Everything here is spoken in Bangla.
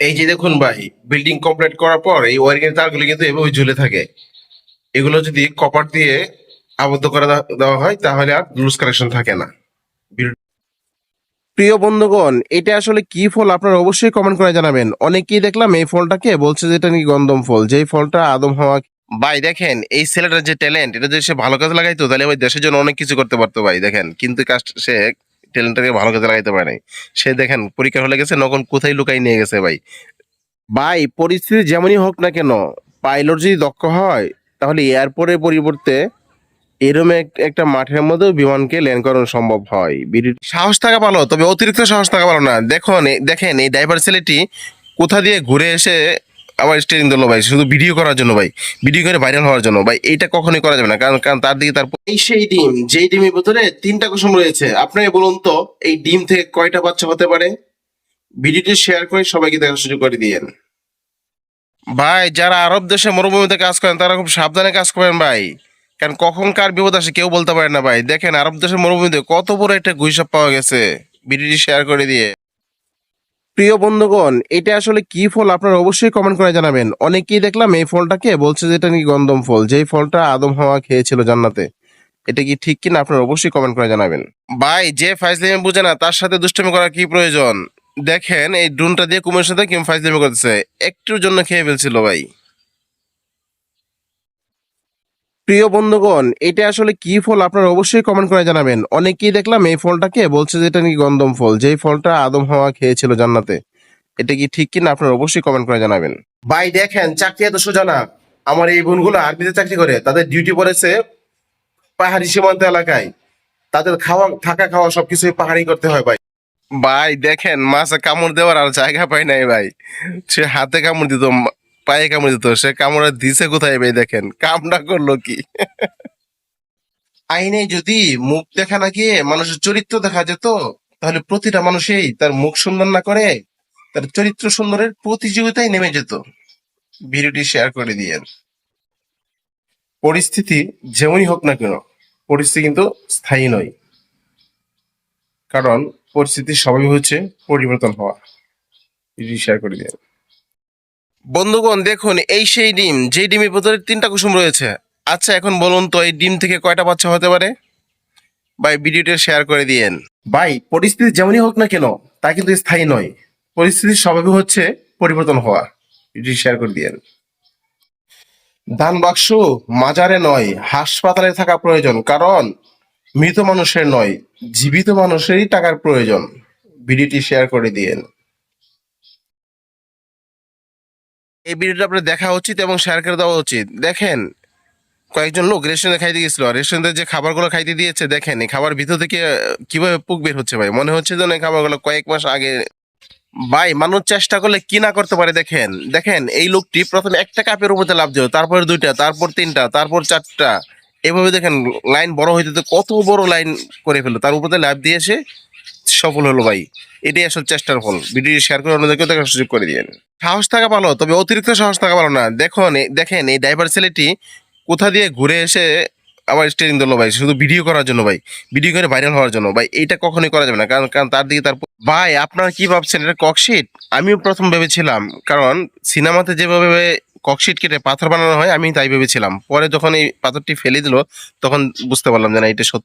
এই যে দেখুন ভাই বিল্ডিং কমপ্লিট করার পর এই ওয়ারিং এর তারগুলো কিন্তু এভাবে ঝুলে থাকে। এগুলো যদি কপার দিয়ে আবদ্ধ করে দেওয়া হয়, তাহলে আর লুজ কানেকশন থাকে না। প্রিয় বন্ধুগণ, এটা আসলে কি ফল আপনারা অবশ্যই কমেন্ট করে জানাবেন। অনেকেই দেখলাম এই ফলটাকে বলছে যে এটা নাকি গন্ধম ফল। যেই ফলটা আদম হওয়া ভাই, দেখেন, এই ছেলেটার যে ট্যালেন্ট এটা যদি সে ভালো কাজ লাগাইতো, তাহলে ভাই দেশের জন্য অনেক কিছু করতে পারতো ভাই, দেখেন। কিন্তু কাজ সে ট্যালেন্টটাকে ভালো কাজে লাগাইতে পারে নাই। সে দেখেন পরীক্ষা হলে গেছে নখন কোথায় লুকাই নিয়ে গেছে ভাই? ভাই পরিস্থিতি যেমনই হোক না কেন পাইলট যদি দক্ষ হয় তাহলে এয়ারপোর্টের পরিবর্তে এরম একটা মাঠের মধ্যেও বিমানকে ল্যান্ড করানো সম্ভব হয়। সাহস থাকা ভালো তবে অতিরিক্ত সাহস থাকা ভালো না। দেখুন দেখেন এই ড্রাইভার ছেলেটি কোথা দিয়ে ঘুরে এসে আবার স্টিয়ারিং দিল ভাই শুধু ভিডিও করার জন্য ভাই ভিডিও করে ভাইরাল হওয়ার জন্য ভাই এইটা কখনোই করা যাবে না কারণ কারণ তার দিকে তার এই সেই ডিম যেই ডিমের ভিতরে তিনটা কুসুম রয়েছে আপনি বলুন তো এই ডিম থেকে কয়টা বাচ্চা হতে পারে? ভিডিওটি শেয়ার করে সবাইকে দেখার সুযোগ করে দিয়েন। ভাই যারা আরব দেশে মরুভূমিতে কাজ করেন তারা খুব সাবধানে কাজ করেন ভাই কারণ কখন কার বিপদ আসে কেউ বলতে পারে না ভাই। দেখেন আরব দেশের মরুভূমিতে কত বড় একটা গুইসাপ পাওয়া গেছে ভিডিওটি শেয়ার করে দিয়ে। প্রিয় বন্ধুগণ, এটা আসলে কি ফল আপনারা অবশ্যই কমেন্ট করে জানাবেন। অনেকেই দেখলাম এই ফলটাকে বলছে যে এটা নাকি গন্ধম ফল। যেই ফলটা আদম হাওয়া খেয়েছিল জান্নাতে, এটা কি ঠিক কিনা আপনারা অবশ্যই কমেন্ট করে জানাবেন। ভাই, যে ফাইজলামি বুঝে না, তার সাথে দুষ্টমি করা কি প্রয়োজন? দেখেন, এই ড্রোনটা দিয়ে কুমির সাথে কেমন ফাইজলামি করতেছে। একটুর জন্য খেয়ে ফেলছিল ভাই। প্রিয় বন্ধুগণ, এটা আসলে কি ফল আপনারা অবশ্যই কমেন্ট করে জানাবেন। অনেকেই দেখলাম এই ফলটাকে বলছে যে এটা নাকি গন্ধম ফল। যেই ফলটা আদম হওয়া খেয়েছিল জান্নাতে, এটা কি ঠিক কিনা আপনারা অবশ্যই কমেন্ট করে জানাবেন। ভাই, দেখেন, চাকরি এত সোজা না। আমার এই বোনগুলো আর্মিতে চাকরি করে, তাদের ডিউটি পড়েছে পাহাড়ি সীমান্ত এলাকায়। তাদের খাওয়া, থাকা খাওয়া সবকিছুই পাহাড়ি করতে হয় ভাই। ভাই, দেখেন, মাছে কামড় দেওয়ার আর জায়গা পাই নাই ভাই। সে হাতে কামড় দিত পায়ে কামড়ে দিত, সে কামড়ে দিছে কোথায় ভাই দেখেন? কামটা করল কি? আইনে যদি মুখ দেখা না গিয়ে মানুষের চরিত্র দেখা যেত, তাহলে প্রতিটা মানুষই তার মুখ সুন্দর না করে তার চরিত্র সুন্দরের প্রতিযোগিতায় নেমে যেত। ভিডিওটি শেয়ার করে দিয়েন। পরিস্থিতি যেমনই হোক না কেন, পরিস্থিতি কিন্তু স্থায়ী নয়। কারণ পরিস্থিতি স্বাভাবিক হচ্ছে পরিবর্তন হওয়া। ভিডিওটি শেয়ার করে দিয়েন। বন্ধুগণ, দেখুন, এই সেই ডিম যে ডিমের ভিতরে তিনটা কুসুম রয়েছে। আচ্ছা এখন বলুন তো, এই ডিম থেকে কয়টা বাচ্চা হতে পারে? ভাই, ভিডিওটা শেয়ার করে দিয়েন। ভাই, পরিস্থিতি যেমনই হোক না কেন, তা কিন্তু স্থায়ী নয়। পরিস্থিতির স্বাভাবিক হচ্ছে পরিবর্তন হওয়া। ভিডিওটি শেয়ার করে দিয়েন। দান বাক্স মাজারে নয়, হাসপাতালে থাকা প্রয়োজন, কারণ মৃত মানুষের নয়, জীবিত মানুষেরই টাকার প্রয়োজন। ভিডিওটি শেয়ার করে দিয়েন। এই ভিডিওটা আপনার দেখা উচিত এবং শেয়ার করে দেওয়া উচিত। দেখেন, কয়েকজন লোক রেস্টুরেন্টে খাইতে গেছিল। রেস্টুরেন্টে যে খাবারগুলো খাইতে দিয়েছে, দেখেন, এই খাবার ভিতর থেকে কীভাবে পুক বের হচ্ছে ভাই? মনে হচ্ছে যেন এই খাবারগুলো কয়েক মাস আগে ভাই, মানুষ চেষ্টা করলে কি না করতে পারে, দেখেন। দেখেন, এই লোকটি প্রথমে একটা কাপের উপরে লাভ দিল, তারপর দুইটা, তারপর তিনটা, তারপর চারটা। এভাবে দেখেন, লাইন বড় হইতে কত বড় লাইন করে ফেলল। তার উপরে লাভ দিয়ে এসে সফল হলো ভাই। এটাই আসলে চেষ্টার ফল। ভিডিও শেয়ার করে অন্যদেরকেও দেখার সুযোগ করে দিয়েন। সাহস থাকা ভালো, তবে অতিরিক্ত সাহস থাকা ভালো না। দেখুন দেখেন, এই ড্রাইভার ছেলেটি কোথা দিয়ে ঘুরে এসে আবার স্টিয়ারিং দিল ভাই? শুধু ভিডিও করার জন্য ভাই। ভিডিও করে ভাইরাল হওয়ার জন্য। ভাই, এইটা কখনোই করা যাবে না। কারণ কারণ তার দিকে তার ভাই, আপনারা কি ভাবছেন? এটা ককশিট আমিও প্রথম ভেবেছিলাম। কারণ, সিনেমাতে যেভাবে ককশিট কেটে পাথর বানানো হয় আমি তাই ভেবেছিলাম। পরে যখন এই পাথরটি ফেলে দিল, তখন বুঝতে পারলাম যে না, এটা সত্যি।